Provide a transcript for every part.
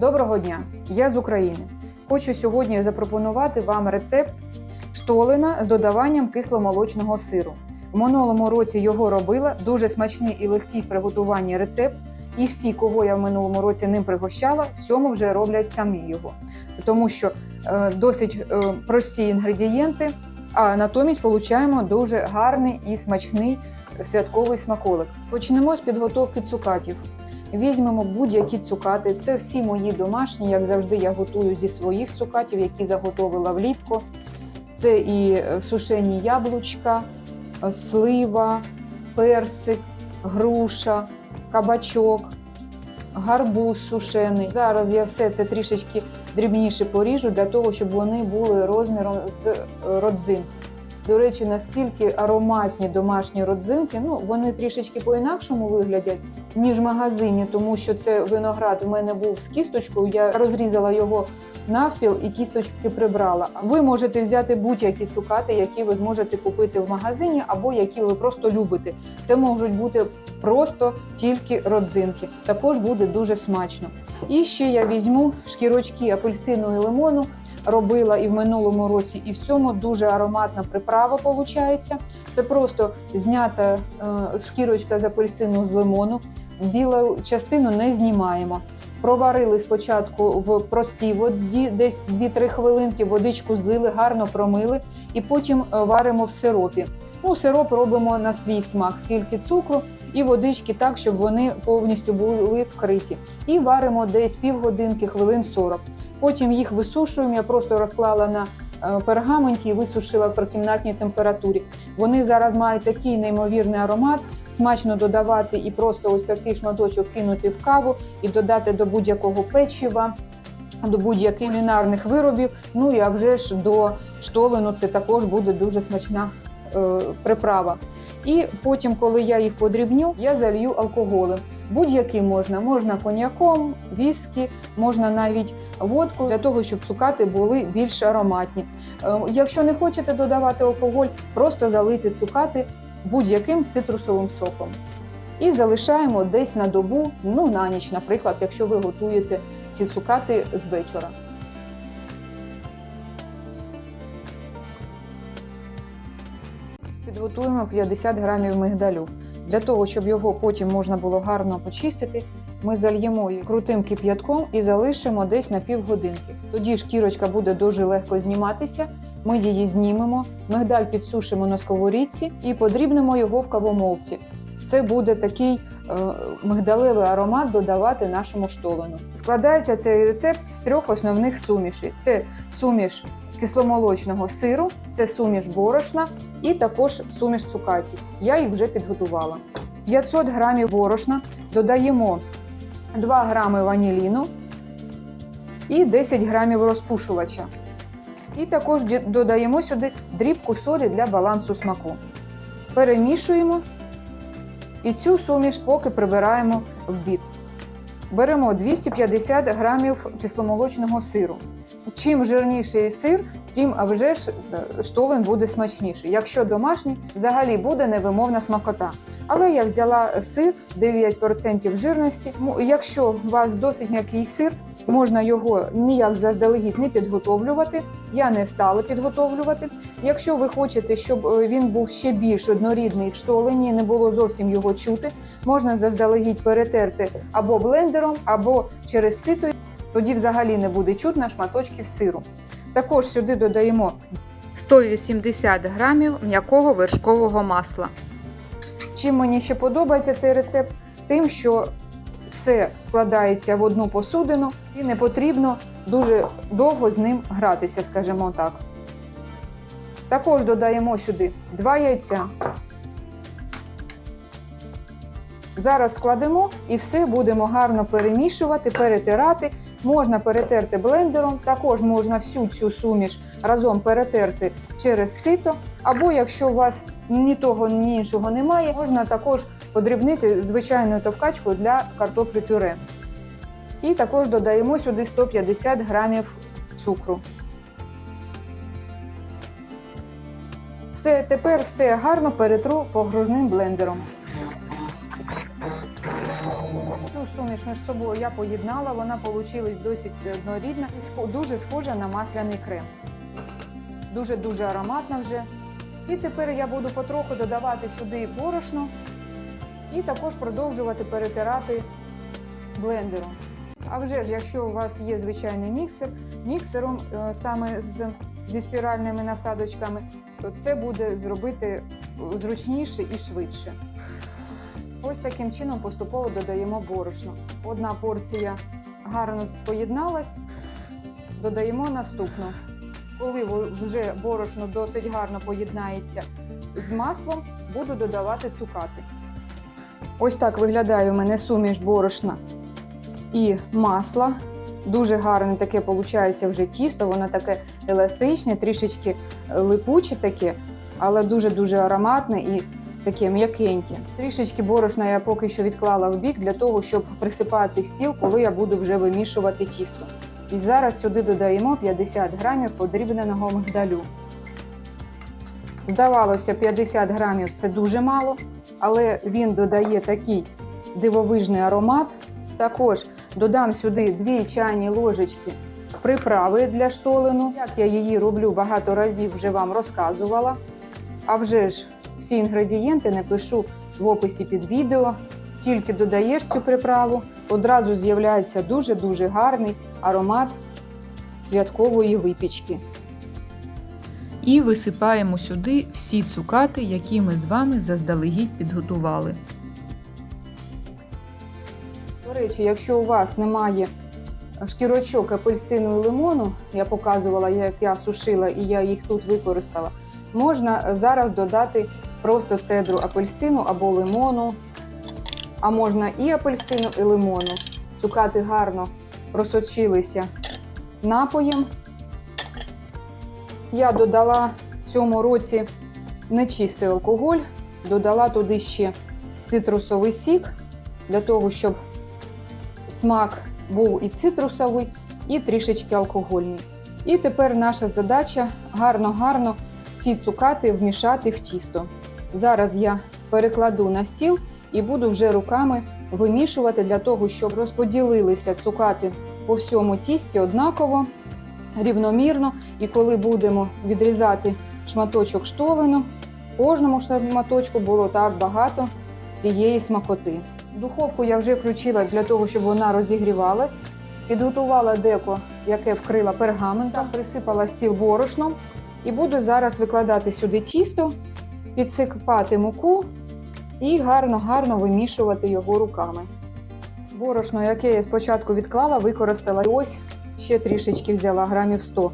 Доброго дня! Я з України. Хочу сьогодні запропонувати вам рецепт штолена з додаванням кисломолочного сиру. В минулому році його робила дуже смачний і легкий в приготуванні рецепт. І всі, кого я в минулому році ним пригощала, в цьому вже роблять самі його, тому що е, досить е, прості інгредієнти, а натомість получаємо дуже гарний і смачний святковий смаколик. Почнемо з підготовки цукатів. Візьмемо будь-які цукати. Це всі мої домашні, як завжди, я готую зі своїх цукатів, які заготовила влітку. Це і е, сушені яблучка, е, слива, персик, груша, кабачок, гарбуз сушений. Зараз я все це трішечки дрібніше поріжу для того, щоб вони були розміром з е, родзин. До речі, наскільки ароматні домашні родзинки, ну вони трішечки по-інакшому виглядять, ніж в магазині, тому що це виноград в мене був з кісточкою. Я розрізала його навпіл і кісточки прибрала. Ви можете взяти будь-які цукати, які ви зможете купити в магазині, або які ви просто любите. Це можуть бути просто тільки родзинки. Також буде дуже смачно. І ще я візьму шкірочки апельсину і лимону. Робила і в минулому році, і в цьому дуже ароматна приправа виходить. Це просто знята е, шкірочка з апельсину з лимону. Білу частину не знімаємо. Проварили спочатку в простій воді, десь 2-3 хвилинки, водичку злили, гарно промили, і потім е, варимо в сиропі. Ну, сироп робимо на свій смак, скільки цукру і водички так, щоб вони повністю були вкриті. І варимо десь півгодинки, хвилин 40. Потім їх висушуємо. Я просто розклала на е, пергаменті і висушила при кімнатній температурі. Вони зараз мають такий неймовірний аромат, смачно додавати і просто ось такий шматочок кинути в каву і додати до будь-якого печива. До будь-яких кулінарних виробів, ну і а вже ж до штолену це також буде дуже смачна е, приправа. І потім, коли я їх подрібню, я залью алкоголем. Будь-який можна, можна коньяком, віскі, можна навіть водку для того, щоб цукати були більш ароматні. Е, Якщо не хочете додавати алкоголь, просто залийте цукати будь-яким цитрусовим соком. І залишаємо десь на добу, ну на ніч, наприклад, якщо ви готуєте ці цукати з вечора. Підготуємо 50 грамів мигдалю. Для того, щоб його потім можна було гарно почистити, ми зальємо крутим кип'ятком і залишимо десь на півгодинки. Тоді шкірочка буде дуже легко зніматися. Ми її знімемо, мигдаль підсушимо на сковорідці і подрібнемо його в кавомолці. Це буде такий е, мигдалевий аромат додавати нашому штолену. Складається цей рецепт з трьох основних сумішей: це суміш кисломолочного сиру, це суміш борошна і також суміш цукатів. Я їх вже підготувала. 500 грамів борошна додаємо 2 грами ваніліну і 10 грамів розпушувача. І також додаємо сюди дрібку солі для балансу смаку. Перемішуємо і цю суміш поки прибираємо в бік. Беремо 250 грамів кисломолочного сиру. Чим жирніший сир, тим а вже ж е, штолен буде смачніший. Якщо домашній, взагалі буде невимовна смакота. Але я взяла сир 9% жирності. Якщо у вас досить м'який сир, можна його ніяк заздалегідь не підготовлювати. Я не стала підготовлювати. Якщо ви хочете, щоб е, він був ще більш однорідний в штолені, не було зовсім його чути, можна заздалегідь перетерти або блендером, або через сито. Тоді взагалі не буде чутно шматочків сиру. Також сюди додаємо 180 грамів м'якого вершкового масла. Чим мені ще подобається цей рецепт? Тим, що все складається в одну посудину і не потрібно дуже довго з ним гратися, скажімо так. Також додаємо сюди 2 яйця. Зараз складемо і все будемо гарно перемішувати, перетирати. Можна перетерти блендером, також можна всю цю суміш разом перетерти через сито. Або якщо у вас ні того, ні іншого немає, можна також подрібнити звичайною товкачкою для картоплі пюре. І також додаємо сюди 150 грамів цукру. Все, тепер все гарно перетру погрузним блендером. Цю суміш між собою я поєднала, вона вийшла досить однорідна і дуже схожа на масляний крем. Дуже-дуже ароматна вже. І тепер я буду потроху додавати сюди борошно і також продовжувати перетирати блендером. А вже ж, якщо у вас є звичайний міксер, міксером е, саме з, зі спіральними насадочками, то це буде зробити е, зручніше і швидше. Ось таким чином поступово додаємо борошно. Одна порція гарно поєдналась, додаємо наступну. Коли вже борошно досить гарно поєднається з маслом, буду додавати цукати. Ось так виглядає у мене суміш борошна і масла. Дуже гарне таке виходить вже тісто, воно таке еластичне, трішечки липуче таке, але дуже-дуже ароматне і таке м'якеньке. Трішечки борошна я поки що відклала в бік для того, щоб присипати стіл, коли я буду вже вимішувати тісто. І зараз сюди додаємо 50 грамів подрібненого мигдалю. Здавалося, 50 грамів це дуже мало, але він додає такий дивовижний аромат. Також додам сюди 2 чайні ложечки приправи для штолену. Як я її роблю багато разів, вже вам розказувала. А вже ж всі інгредієнти напишу в описі під відео. Тільки додаєш цю приправу, одразу з'являється дуже-дуже гарний аромат святкової випічки. І висипаємо сюди всі цукати, які ми з вами заздалегідь підготували. До речі, якщо у вас немає шкірочок апельсину і лимону, я показувала, як я сушила і я їх тут використала, можна зараз додати просто цедру апельсину або лимону, а можна і апельсину, і лимону. Цукати гарно просочилися напоєм. Я додала в цьому році нечистий алкоголь, додала туди ще цитрусовий сік для того, щоб смак був і цитрусовий, і трішечки алкогольний. І тепер наша задача гарно-гарно ці цукати вмішати в тісто. Зараз я перекладу на стіл і буду вже руками вимішувати для того, щоб розподілилися цукати по всьому тісті однаково, рівномірно. І коли будемо відрізати шматочок штолену, кожному шматочку було так багато цієї смакоти. Духовку я вже включила для того, щоб вона розігрівалась. Підготувала деко, яке вкрила пергаментом, присипала стіл борошном і буду зараз викладати сюди тісто, підсипати муку і гарно-гарно вимішувати його руками. Борошно, яке я спочатку відклала, використала. Ось ще трішечки взяла грамів 100.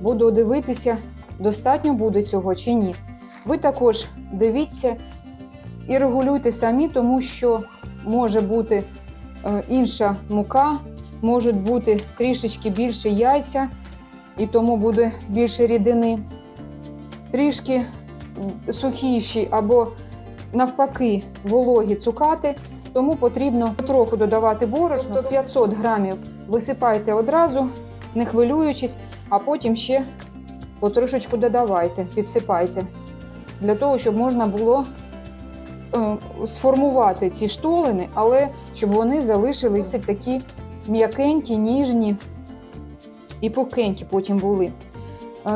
Буду дивитися, достатньо буде цього чи ні. Ви також дивіться і регулюйте самі, тому що може бути е, інша мука, можуть бути трішечки більше яйця, і тому буде більше рідини. Трішки сухіші або навпаки вологі цукати, тому потрібно потроху додавати борошно. Тобто 500 грамів висипайте одразу, не хвилюючись, а потім ще потрошечку додавайте, підсипайте, для того, щоб можна було е, сформувати ці штолини, але щоб вони залишилися такі м'якенькі, ніжні і пухенькі потім були.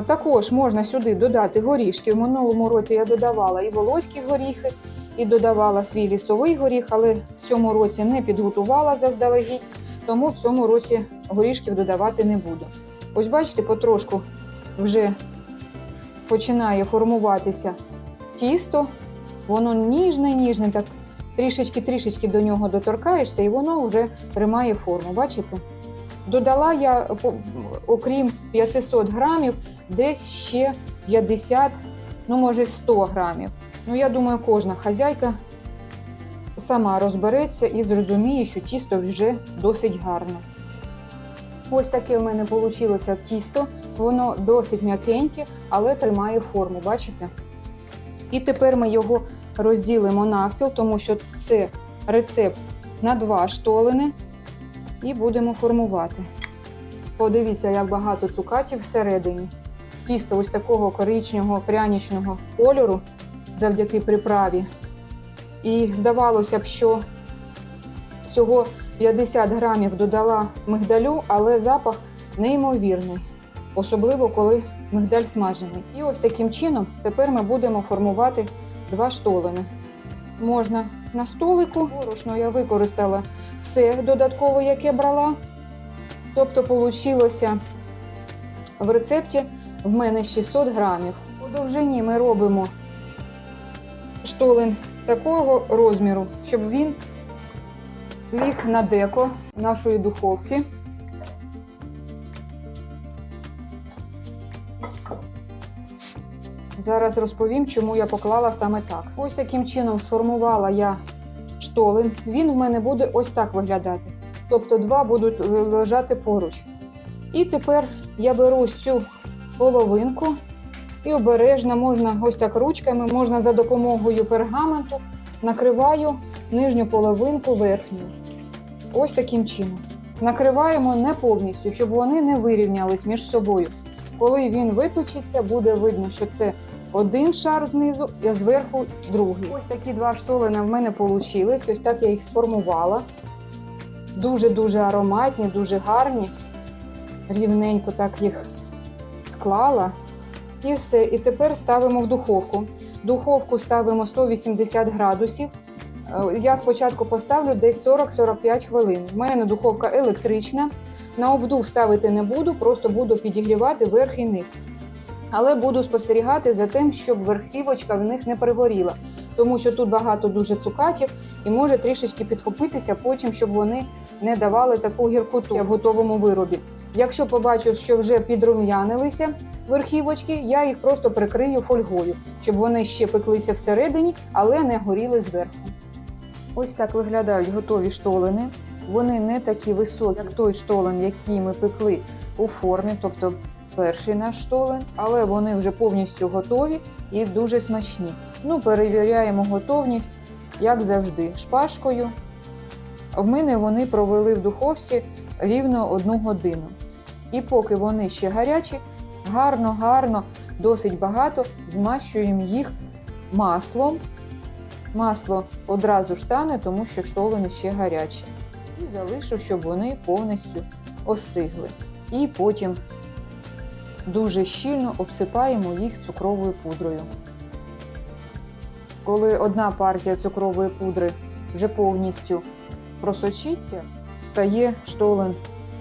Також можна сюди додати горішки. В минулому році я додавала і волоські горіхи, і додавала свій лісовий горіх, але в цьому році не підготувала заздалегідь, тому в цьому році горішків додавати не буду. Ось бачите, потрошку вже починає формуватися тісто. Воно ніжне, ніжне, так трішечки-трішечки до нього доторкаєшся, і воно вже тримає форму. Бачите? Додала я, окрім 500 грамів, десь ще 50, ну може 100 грамів. Ну, я думаю, кожна хазяйка сама розбереться і зрозуміє, що тісто вже досить гарне. Ось таке в мене вийшло тісто. Воно досить м'якеньке, але тримає форму, бачите? І тепер ми його розділимо навпіл, тому що це рецепт на два штолини. І будемо формувати. Подивіться, як багато цукатів всередині. Тісто ось такого коричневого прянічного кольору завдяки приправі. І здавалося б, що всього 50 грамів додала мигдалю, але запах неймовірний, особливо коли мигдаль смажений. І ось таким чином тепер ми будемо формувати два штолени. Можна на столику, борошно я використала все додаткове, яке брала. Тобто, получилося в рецепті в мене 600 грамів. По довжині ми робимо штолен такого розміру, щоб він ліг на деко нашої духовки. Зараз розповім, чому я поклала саме так. Ось таким чином сформувала я штолен. Він в мене буде ось так виглядати. Тобто два будуть лежати поруч. І тепер я беру цю половинку і обережно можна ось так ручками, можна за допомогою пергаменту накриваю нижню половинку верхню. Ось таким чином. Накриваємо не повністю, щоб вони не вирівнялись між собою. Коли він випечеться, буде видно, що це один шар знизу, а зверху другий. Ось такі два штолена в мене вийшли. Ось так я їх сформувала. Дуже-дуже ароматні, дуже гарні. Рівненько так їх склала. І все. І тепер ставимо в духовку. Духовку ставимо 180 градусів. Е, Я спочатку поставлю десь 40-45 хвилин. В мене духовка електрична. На обдув ставити не буду, просто буду підігрівати верх і низ. Але буду спостерігати за тим, щоб верхівочка в них не пригоріла, тому що тут багато дуже цукатів і може трішечки підхопитися потім, щоб вони не давали таку гіркоту в готовому виробі. Якщо побачу, що вже підрум'янилися верхівочки, я їх просто прикрию фольгою, щоб вони ще пеклися всередині, але не горіли зверху. Ось так виглядають готові штолени. Вони не такі високі, як той штолен, який ми пекли у формі, тобто перший наш штолен, але вони вже повністю готові і дуже смачні. Ну, перевіряємо готовність, як завжди, шпажкою. В мене вони провели в духовці рівно одну годину. І поки вони ще гарячі, гарно, гарно, досить багато змащуємо їх маслом. Масло одразу ж тане, тому що штолени ще гарячі. І залишу, щоб вони повністю остигли. І потім дуже щільно обсипаємо їх цукровою пудрою. Коли одна партія цукрової пудри вже повністю просочиться, стає штолен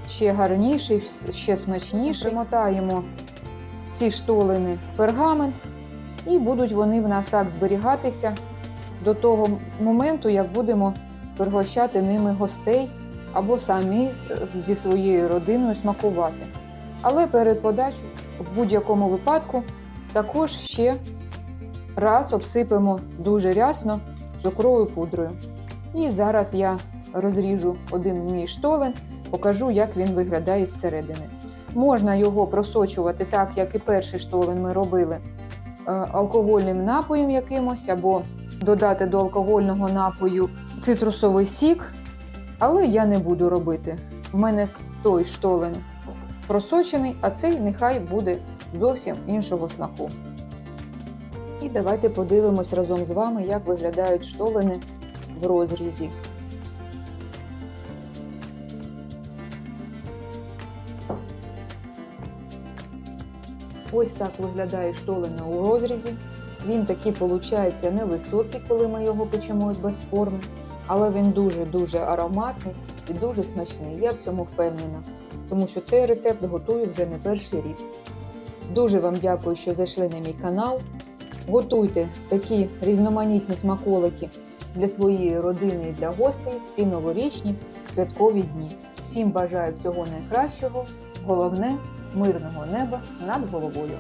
ще гарніший, ще смачніший. Примотаємо ці штолени в пергамент, і будуть вони в нас так зберігатися до того моменту, як будемо пригощати ними гостей або самі е, зі своєю родиною смакувати. Але перед подачею в будь-якому випадку також ще раз обсипемо дуже рясно цукровою пудрою. І зараз я розріжу один мій штолен, покажу, як він виглядає зсередини. Можна його просочувати так, як і перший штолен ми робили е, алкогольним напоєм якимось, або додати до алкогольного напою цитрусовий сік, але я не буду робити. В мене той штолен просочений, а цей нехай буде зовсім іншого смаку. І давайте подивимось разом з вами, як виглядають штолени в розрізі. Ось так виглядає штолена у розрізі. Він такий, виходить, невисокий, коли ми його печемо без форми, але він дуже-дуже ароматний і дуже смачний. Я в цьому впевнена, тому що цей рецепт готую вже не перший рік. Дуже вам дякую, що зайшли на мій канал. Готуйте такі різноманітні смаколики для своєї родини і для гостей в ці новорічні святкові дні. Всім бажаю всього найкращого, головне мирного неба над головою.